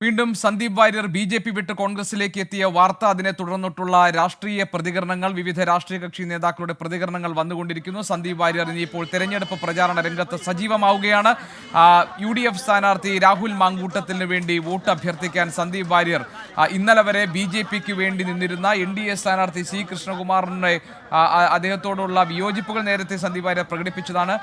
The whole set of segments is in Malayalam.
വീണ്ടും Sandeep Varier B J P വിട്ട് കോൺഗ്രസിലേക്ക് എത്തിയ വാർത്ത അതിനെ തുടർന്നിട്ടുള്ള രാഷ്ട്രീയ പ്രതികരണങ്ങൾ വിവിധ രാഷ്ട്രീയ കക്ഷി നേതാക്കളുടെ പ്രതികരണങ്ങൾ വന്നുകൊണ്ടിരിക്കുന്നു. സന്ദീപ് വാര്യർ ഇനിയിപ്പോൾ തെരഞ്ഞെടുപ്പ് പ്രചാരണ രംഗത്ത് സജീവമാവുകയാണ്. യു ഡി എഫ് സ്ഥാനാർത്ഥി രാഹുൽ മാങ്കൂട്ടത്തിന് വേണ്ടി വോട്ട് അഭ്യർത്ഥിക്കാൻ സന്ദീപ് വാര്യർ ഇന്നലെ വരെ ബി ജെ പിക്ക് വേണ്ടി നിന്നിരുന്ന എൻ ഡി എ സ്ഥാനാർത്ഥി സി ആ, അദ്ദേഹത്തോടുള്ള വിയോജിപ്പുകൾ നേരത്തെ സന്ദീപ് വാര്യർ പ്രകടിപ്പിച്ചതാണ്.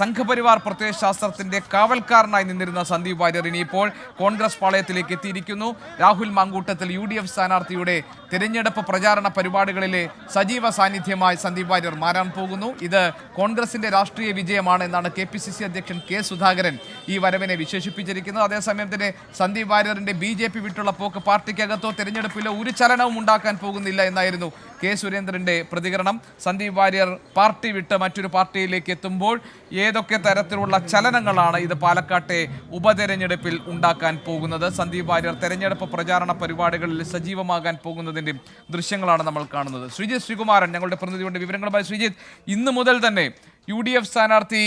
സംഘപരിവാർ പ്രത്യയശാസ്ത്രത്തിന്റെ കാവൽക്കാരനായി നിന്നിരുന്ന സന്ദീപ് വാര്യർ ഇനിയിപ്പോൾ കോൺഗ്രസ് പാളയത്തിലേക്ക് എത്തിയിരിക്കുന്നു. Rahul Mamkootathil U D F സ്ഥാനാർത്ഥിയുടെ തിരഞ്ഞെടുപ്പ് പ്രചാരണ പരിപാടികളിലെ സജീവ സാന്നിധ്യമായി സന്ദീപ് വാര്യർ മാറാൻ പോകുന്നു. ഇത് കോൺഗ്രസിന്റെ രാഷ്ട്രീയ വിജയമാണ് എന്നാണ് കെ പി സി സി അധ്യക്ഷൻ കെ സുധാകരൻ ഈ വരവിനെ വിശേഷിപ്പിച്ചിരിക്കുന്നത്. അതേസമയം തന്നെ സന്ദീപ് വാര്യറിന്റെ ബി ജെ പി വിട്ടുള്ള പോക്ക് പാർട്ടിക്കകത്തോ തെരഞ്ഞെടുപ്പിലോ ഒരു ചലനവും ഉണ്ടാക്കാൻ പോകുന്നില്ല എന്നായിരുന്നു കെ സുരേന്ദ്രന്റെ പ്രതികരണം. സന്ദീപ് വാര്യർ പാർട്ടി വിട്ട് മറ്റൊരു പാർട്ടിയിലേക്ക് എത്തുമ്പോൾ ഏതൊക്കെ തരത്തിലുള്ള ചലനങ്ങളാണ് ഇത് പാലക്കാട്ടെ ഉപതെരഞ്ഞെടുപ്പിൽ ഉണ്ടാക്കാൻ പോകുന്നത്? സന്ദീപ് വാര്യർ തെരഞ്ഞെടുപ്പ് പ്രചാരണ പരിപാടികളിൽ സജീവമാകാൻ പോകുന്നതിന്റെ ദൃശ്യങ്ങളാണ് നമ്മൾ കാണുന്നത്. ശ്രീജിത്ത് ശ്രീകുമാരൻ ഞങ്ങളുടെ പ്രതിനിധിയുടെ വിവരങ്ങളുമായി. ശ്രീജിത്ത് ഇന്ന് മുതൽ തന്നെ യു ഡി എഫ് സ്ഥാനാർത്ഥി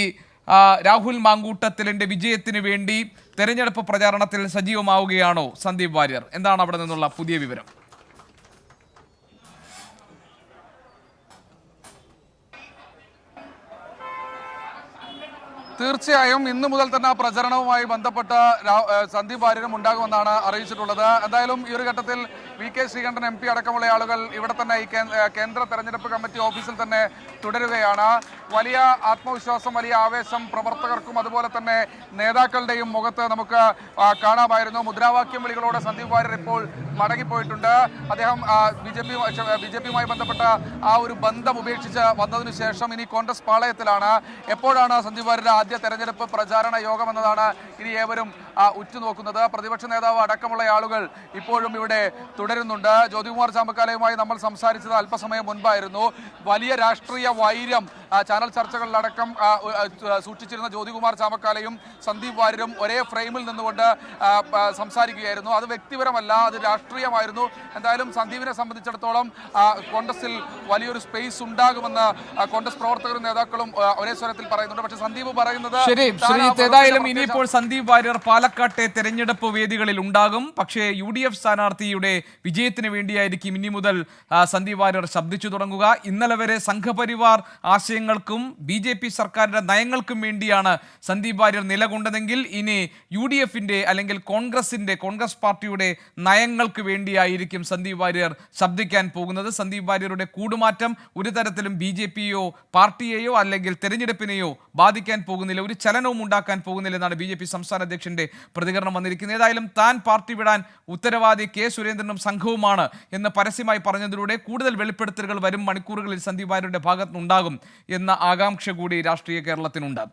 രാഹുൽ മാങ്കൂട്ടത്തിലിന്റെ വിജയത്തിന് വേണ്ടി തെരഞ്ഞെടുപ്പ് പ്രചാരണത്തിൽ സജീവമാവുകയാണോ സന്ദീപ് വാര്യർ? എന്താണ് അവിടെ നിന്നുള്ള പുതിയ വിവരം? തീർച്ചയായും ഇന്ന് മുതൽ തന്നെ പ്രചരണവുമായി ബന്ധപ്പെട്ട സന്ദീപ് വാര്യരും ഉണ്ടാകുമെന്നാണ് അറിയിച്ചിട്ടുള്ളത്. എന്തായാലും ഈ ഒരു ഘട്ടത്തിൽ V K Sreekandan M P അടക്കമുള്ള ആളുകൾ ഇവിടെ തന്നെ ഈ കേന്ദ്ര തെരഞ്ഞെടുപ്പ് കമ്മിറ്റി ഓഫീസിൽ തന്നെ തുടരുകയാണ്. വലിയ ആത്മവിശ്വാസം വലിയ ആവേശം പ്രവർത്തകർക്കും അതുപോലെ തന്നെ നേതാക്കളുടെയും മുഖത്ത് നമുക്ക് കാണാമായിരുന്നു. മുദ്രാവാക്യം വിളികളോടെ സന്ദീപ് വാര്യർ ഇപ്പോൾ മടങ്ങിപ്പോയിട്ടുണ്ട്. അദ്ദേഹം B J P B J പിയുമായി ബന്ധപ്പെട്ട ആ ഒരു ബന്ധം ഉപേക്ഷിച്ച് വന്നതിനു ശേഷം ഇനി കോൺഗ്രസ് പാളയത്തിലാണ്. എപ്പോഴാണ് സന്ദീപ് വാര്യരുടെ ആദ്യ തെരഞ്ഞെടുപ്പ് പ്രചാരണ യോഗം എന്നതാണ് ഇനി ഏവരും ഉറ്റുനോക്കുന്നത്. പ്രതിപക്ഷ നേതാവ് അടക്കമുള്ള ആളുകൾ ഇപ്പോഴും ഇവിടെ തുടരുന്നുണ്ട്. ജ്യോതികുമാർ ചാമ്പക്കാലയുമായി നമ്മൾ സംസാരിച്ചത് അല്പസമയം മുൻപായിരുന്നു. വലിയ രാഷ്ട്രീയ വൈര്യം ആ, ചാനൽ ചർച്ചകളിലടക്കം സൂക്ഷിച്ചിരുന്ന ജ്യോതികുമാർ ചാമക്കാലയും സന്ദീപ് വാര്യരും ഒരേ ഫ്രെയിമിൽ നിന്നുകൊണ്ട് സംസാരിക്കുകയായിരുന്നു. അത് വ്യക്തിപരമല്ല അത് രാഷ്ട്രീയമായിരുന്നു. എന്തായാലും സന്ദീപിനെ സംബന്ധിച്ചിടത്തോളം കോൺഗ്രസിൽ വലിയൊരു സ്പേസ് ഉണ്ടാകുമെന്ന് കോൺഗ്രസ് പ്രവർത്തകരും നേതാക്കളും ഒരേ സ്വരത്തിൽ പറയുന്നുണ്ട്. പക്ഷേ സന്ദീപ് പറയുന്നത് ശരി ഏതായാലും ഇനിയിപ്പോൾ സന്ദീപ് വാര്യർ പാലക്കാട്ടെ തെരഞ്ഞെടുപ്പ് വേദികളിൽ ഉണ്ടാകും. പക്ഷേ യു ഡി എഫ് സ്ഥാനാർത്ഥിയുടെ വിജയത്തിന് വേണ്ടിയായിരിക്കും ഇനി മുതൽ സന്ദീപ് വാര്യർ ശബ്ദിച്ചു തുടങ്ങുക. ഇന്നലെ വരെ സംഘപരിവാർ ആശയങ്ങൾക്കും ബി ജെ പി സർക്കാരിന്റെ നയങ്ങൾക്കും വേണ്ടിയാണ് സന്ദീപ് വാര്യർ നിലകൊണ്ടതെങ്കിൽ ഇനി യു ഡി എഫിന്റെ അല്ലെങ്കിൽ കോൺഗ്രസിന്റെ കോൺഗ്രസ് പാർട്ടിയുടെ നയങ്ങൾക്ക് വേണ്ടിയായിരിക്കും സന്ദീപ് വാര്യർ ശബ്ദിക്കാൻ പോകുന്നത്. സന്ദീപ് വാര്യരുടെ കൂടുമാറ്റം ഒരു തരത്തിലും ബി ജെ പിയോ പാർട്ടിയെയോ അല്ലെങ്കിൽ തെരഞ്ഞെടുപ്പിനെയോ ബാധിക്കാൻ പോകുന്നില്ല. ഒരു ചലനവും ഉണ്ടാക്കാൻ പോകുന്നില്ല എന്നാണ് ബി ജെ പി സംസ്ഥാന അധ്യക്ഷന്റെ പ്രതികരണം വന്നിരിക്കുന്നത്. ഏതായാലും താൻ പാർട്ടി വിടാൻ ഉത്തരവാദി കെ സുരേന്ദ്രനും സംഘവുമാണ് എന്ന് പരസ്യമായി പറഞ്ഞതിലൂടെ കൂടുതൽ വെളിപ്പെടുത്തലുകൾ വരും മണിക്കൂറുകളിൽ സന്ദീപ് വാര്യരുടെ ഭാഗത്തുനിന്നുണ്ടാകും. എന്ന ആകാംക്ഷ കൂടി രാഷ്ട്രീയ കേരളത്തിനുണ്ട്.